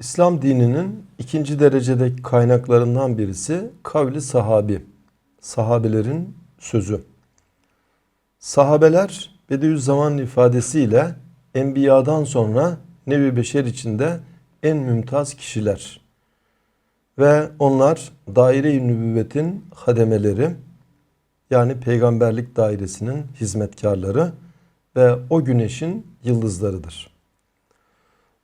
İslam dininin ikinci derecedeki kaynaklarından birisi kavli sahabi. Sahabelerin sözü. Sahabeler Bediüzzaman ifadesiyle Enbiya'dan sonra Nevi Beşer içinde en mümtaz kişiler. Ve onlar daire-i nübüvvetin hademeleri yani peygamberlik dairesinin hizmetkarları ve o güneşin yıldızlarıdır.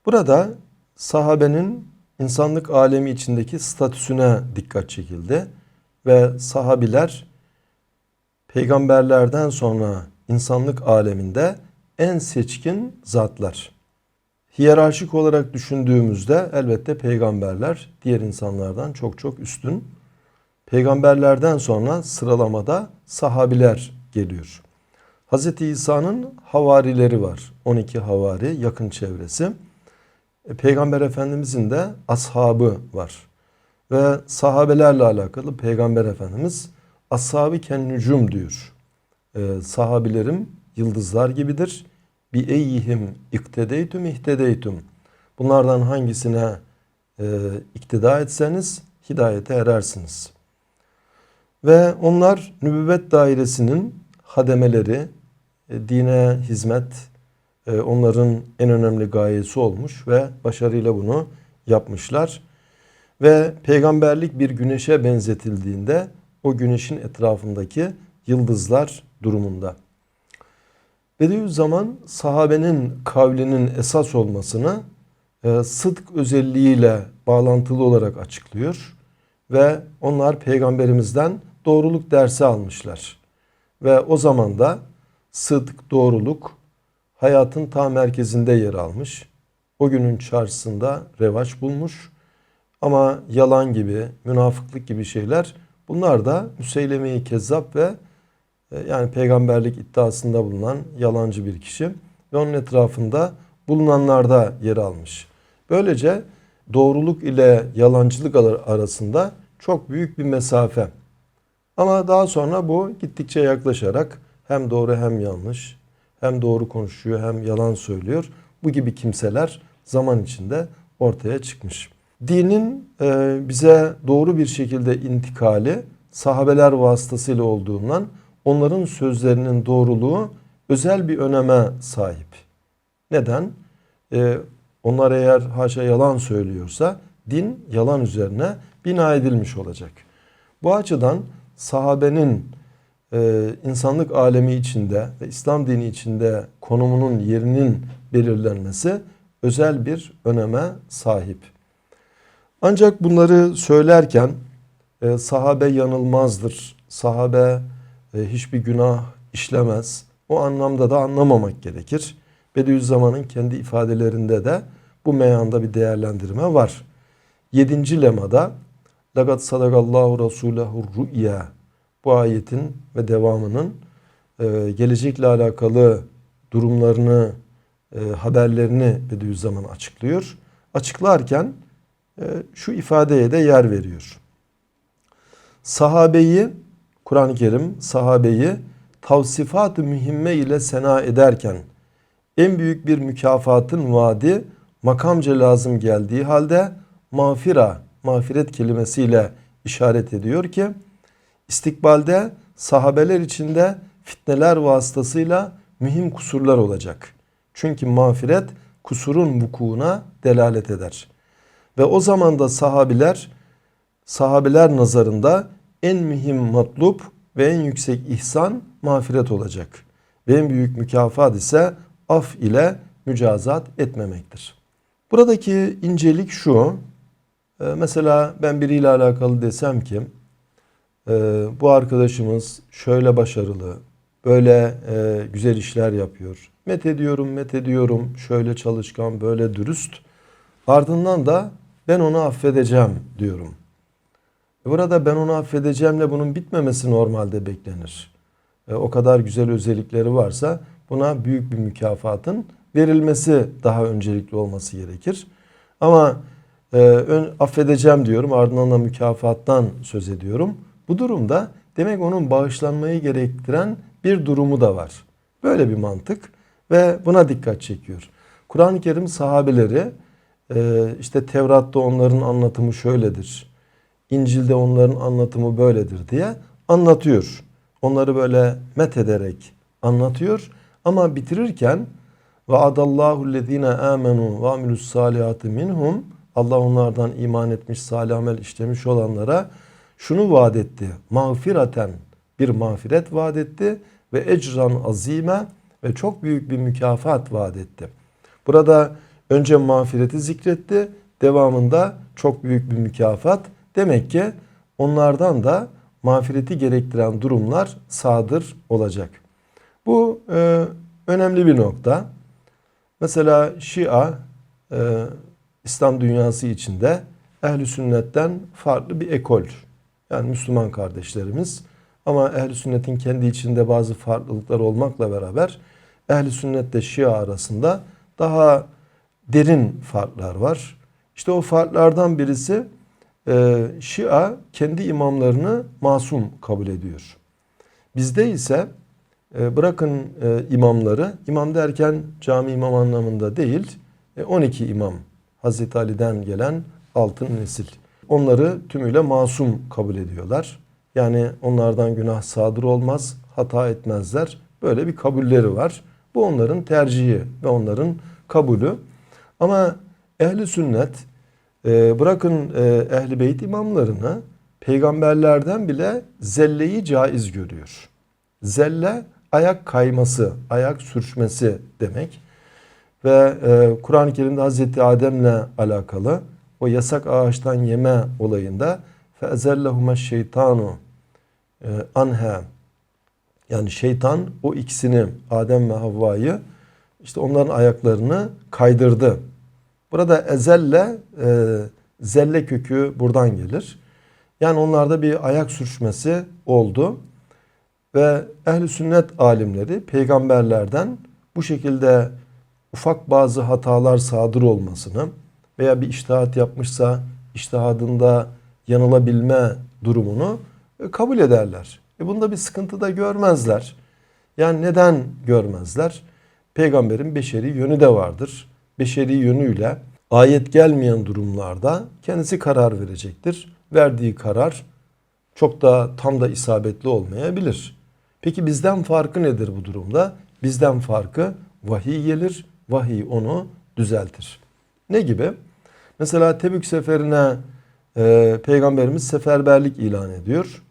Burada sahabenin insanlık alemi içindeki statüsüne dikkat çekildi ve sahabiler peygamberlerden sonra insanlık aleminde en seçkin zatlar. Hiyerarşik olarak düşündüğümüzde elbette peygamberler diğer insanlardan çok çok üstün. Peygamberlerden sonra sıralamada sahabiler geliyor. Hz. İsa'nın havarileri var. 12 havari yakın çevresi. E, Peygamber Efendimizin de ashabı var. Ve sahabelerle alakalı Peygamber Efendimiz ashabı ken nücum diyor. E, sahabilerim yıldızlar gibidir. Bi eyyihim iktedeytum ihtedeytum. Bunlardan hangisine e, iktida etseniz hidayete erersiniz. Ve onlar nübüvvet dairesinin hademeleri, e, dine hizmet e, onların en önemli gayesi olmuş ve başarıyla bunu yapmışlar. Ve peygamberlik bir güneşe benzetildiğinde o güneşin etrafındaki yıldızlar durumunda. Bediüzzaman sahabenin kavlinin esas olmasını e, sıdk özelliğiyle bağlantılı olarak açıklıyor. Ve onlar peygamberimizden doğruluk dersi almışlar. Ve o zaman da sıdk, doğruluk hayatın ta merkezinde yer almış. O günün çarşısında revaç bulmuş. Ama yalan gibi, münafıklık gibi şeyler bunlar da Müseyleme-i Kezzap ve e, yani peygamberlik iddiasında bulunan yalancı bir kişi ve onun etrafında bulunanlarda yer almış. Böylece doğruluk ile yalancılık arasında çok büyük bir mesafe. Ama daha sonra bu gittikçe yaklaşarak hem doğru hem yanlış, hem doğru konuşuyor hem yalan söylüyor. Bu gibi kimseler zaman içinde ortaya çıkmış. Dinin e, bize doğru bir şekilde intikali sahabeler vasıtasıyla olduğundan onların sözlerinin doğruluğu özel bir öneme sahip. Neden? E, onlar eğer haşa yalan söylüyorsa din yalan üzerine bina edilmiş olacak. Bu açıdan sahabenin e, insanlık alemi içinde ve İslam dini içinde konumunun yerinin belirlenmesi özel bir öneme sahip. Ancak bunları söylerken e, sahabe yanılmazdır, sahabe e, hiçbir günah işlemez. O anlamda da anlamamak gerekir. Bediüzzaman'ın kendi ifadelerinde de bu meyanda bir değerlendirme var. Yedinci lemada Lagat sadakallahu rasulehu ru'ya bu ayetin ve devamının e, gelecekle alakalı durumlarını, e, haberlerini Bediüzzaman açıklıyor. Açıklarken e, şu ifadeye de yer veriyor. Sahabeyi, Kur'an-ı Kerim sahabeyi tavsifat-ı mühimme ile sena ederken en büyük bir mükafatın vaadi makamca lazım geldiği halde mağfira, mağfiret kelimesiyle işaret ediyor ki istikbalde sahabeler içinde fitneler vasıtasıyla mühim kusurlar olacak. Çünkü mağfiret kusurun vukuuna delalet eder. Ve o zaman da sahabiler sahabeler nazarında en mühim matlup ve en yüksek ihsan mağfiret olacak. Ve en büyük mükafat ise af ile mücazat etmemektir. Buradaki incelik şu. Ee, mesela ben biriyle alakalı desem ki ee, bu arkadaşımız şöyle başarılı, böyle e, güzel işler yapıyor. Met ediyorum, met ediyorum, şöyle çalışkan, böyle dürüst. Ardından da ben onu affedeceğim diyorum. E, burada ben onu affedeceğimle bunun bitmemesi normalde beklenir. E, o kadar güzel özellikleri varsa buna büyük bir mükafatın verilmesi daha öncelikli olması gerekir. Ama e, ön, affedeceğim diyorum ardından da mükafattan söz ediyorum. Bu durumda demek onun bağışlanmayı gerektiren bir durumu da var. Böyle bir mantık ve buna dikkat çekiyor. Kur'an-ı Kerim sahabeleri Ee, işte Tevrat'ta onların anlatımı şöyledir. İncil'de onların anlatımı böyledir diye anlatıyor. Onları böyle met ederek anlatıyor. Ama bitirirken ve adallahu lezine amenu ve amilus salihati minhum Allah onlardan iman etmiş, salih amel işlemiş olanlara şunu vaat etti. Mağfireten bir mağfiret vaat etti ve ecran azime ve çok büyük bir mükafat vaat etti. Burada önce mağfireti zikretti, devamında çok büyük bir mükafat. Demek ki onlardan da mağfireti gerektiren durumlar sadır olacak. Bu e, önemli bir nokta. Mesela Şia e, İslam dünyası içinde ehli sünnetten farklı bir ekol. Yani Müslüman kardeşlerimiz ama ehli sünnetin kendi içinde bazı farklılıklar olmakla beraber ehli sünnetle Şia arasında daha derin farklar var. İşte o farklardan birisi e, Şia kendi imamlarını masum kabul ediyor. Bizde ise e, bırakın e, imamları, imam derken cami imam anlamında değil, e, 12 imam Hazreti Ali'den gelen altın nesil. Onları tümüyle masum kabul ediyorlar. Yani onlardan günah sadır olmaz, hata etmezler. Böyle bir kabulleri var. Bu onların tercihi ve onların kabulü. Ama ehli sünnet e, bırakın e, ehli beyt imamlarını peygamberlerden bile zelleyi caiz görüyor. Zelle ayak kayması, ayak sürçmesi demek. Ve e, Kur'an-ı Kerim'de Hazreti Adem'le alakalı o yasak ağaçtan yeme olayında فَاَزَلَّهُمَ şeytanu e, anha yani şeytan o ikisini Adem ve Havva'yı işte onların ayaklarını kaydırdı. Burada ezelle e, zelle kökü buradan gelir. Yani onlarda bir ayak sürçmesi oldu. Ve ehli sünnet alimleri peygamberlerden bu şekilde ufak bazı hatalar sadır olmasını veya bir iştihat yapmışsa iştihadında yanılabilme durumunu e, kabul ederler. E bunda bir sıkıntı da görmezler. Yani neden görmezler? Peygamberin beşeri yönü de vardır. Beşeri yönüyle ayet gelmeyen durumlarda kendisi karar verecektir. Verdiği karar çok da tam da isabetli olmayabilir. Peki bizden farkı nedir bu durumda? Bizden farkı vahiy gelir, vahiy onu düzeltir. Ne gibi? Mesela Tebük seferine e, Peygamberimiz seferberlik ilan ediyor.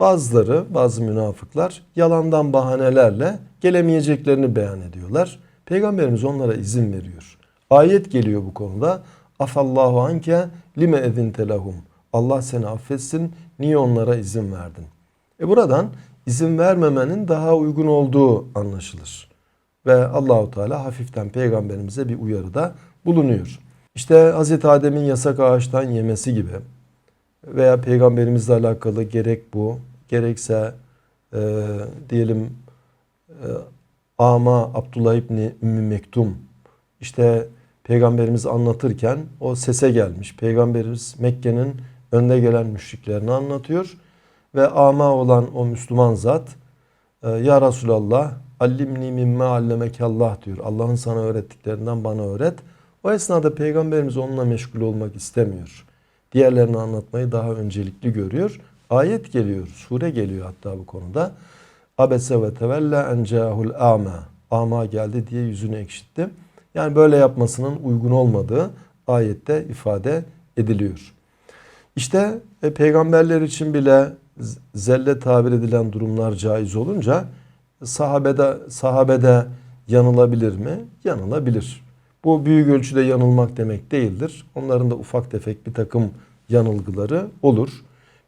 Bazıları, bazı münafıklar yalandan bahanelerle gelemeyeceklerini beyan ediyorlar. Peygamberimiz onlara izin veriyor. Ayet geliyor bu konuda. Afallahu anke lime ezinte lehum. Allah seni affetsin. Niye onlara izin verdin? E buradan izin vermemenin daha uygun olduğu anlaşılır. Ve Allahu Teala hafiften peygamberimize bir uyarıda bulunuyor. İşte Hz. Adem'in yasak ağaçtan yemesi gibi veya peygamberimizle alakalı gerek bu gerekse e, diyelim e, Ama Abdullah İbni Ümmü Mektum işte peygamberimiz anlatırken o sese gelmiş. Peygamberimiz Mekke'nin önde gelen müşriklerini anlatıyor ve ama olan o Müslüman zat e, Ya Resulallah allimni mimme allemekallah diyor. Allah'ın sana öğrettiklerinden bana öğret. O esnada peygamberimiz onunla meşgul olmak istemiyor. Diğerlerini anlatmayı daha öncelikli görüyor. Ayet geliyor, sure geliyor hatta bu konuda. Abese ve tevella en cahul ama. Ama geldi diye yüzünü ekşitti. Yani böyle yapmasının uygun olmadığı ayette ifade ediliyor. İşte e, peygamberler için bile zelle tabir edilen durumlar caiz olunca sahabede sahabede yanılabilir mi? Yanılabilir. Bu büyük ölçüde yanılmak demek değildir. Onların da ufak tefek bir takım yanılgıları olur.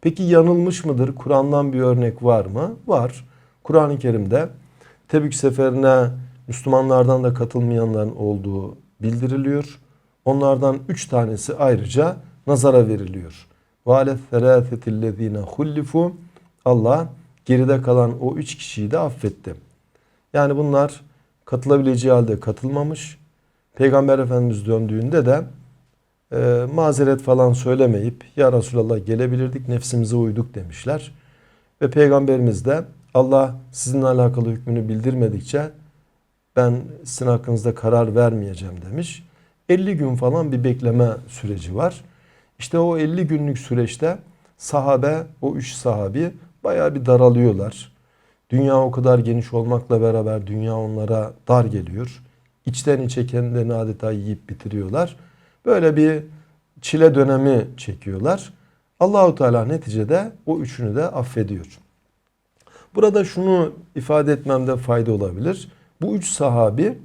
Peki yanılmış mıdır? Kur'an'dan bir örnek var mı? Var. Kur'an-ı Kerim'de Tebük seferine Müslümanlardan da katılmayanların olduğu bildiriliyor. Onlardan üç tanesi ayrıca nazara veriliyor. وَعَلَى الثَّلَاثَةِ الَّذ۪ينَ خُلِّفُوا Allah geride kalan o üç kişiyi de affetti. Yani bunlar katılabileceği halde katılmamış. Peygamber Efendimiz döndüğünde de e, mazeret falan söylemeyip ya Resulallah gelebilirdik nefsimize uyduk demişler. Ve Peygamberimiz de Allah sizinle alakalı hükmünü bildirmedikçe ben sizin hakkınızda karar vermeyeceğim demiş. 50 gün falan bir bekleme süreci var. İşte o 50 günlük süreçte sahabe, o üç sahabi bayağı bir daralıyorlar. Dünya o kadar geniş olmakla beraber dünya onlara dar geliyor. İçten içe kendilerini adeta yiyip bitiriyorlar. Böyle bir çile dönemi çekiyorlar. Allahu Teala neticede o üçünü de affediyor. Burada şunu ifade etmemde fayda olabilir. Bu üç sahabi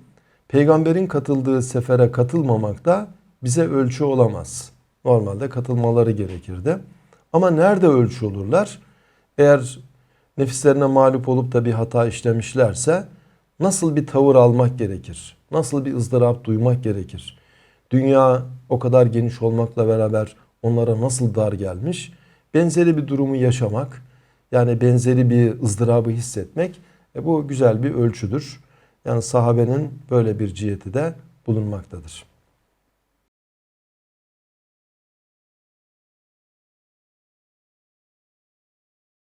peygamberin katıldığı sefere katılmamak da bize ölçü olamaz. Normalde katılmaları gerekirdi. Ama nerede ölçü olurlar? Eğer nefislerine mağlup olup da bir hata işlemişlerse nasıl bir tavır almak gerekir? Nasıl bir ızdırap duymak gerekir? Dünya o kadar geniş olmakla beraber onlara nasıl dar gelmiş? Benzeri bir durumu yaşamak, yani benzeri bir ızdırabı hissetmek e, bu güzel bir ölçüdür. Yani sahabenin böyle bir ciheti de bulunmaktadır.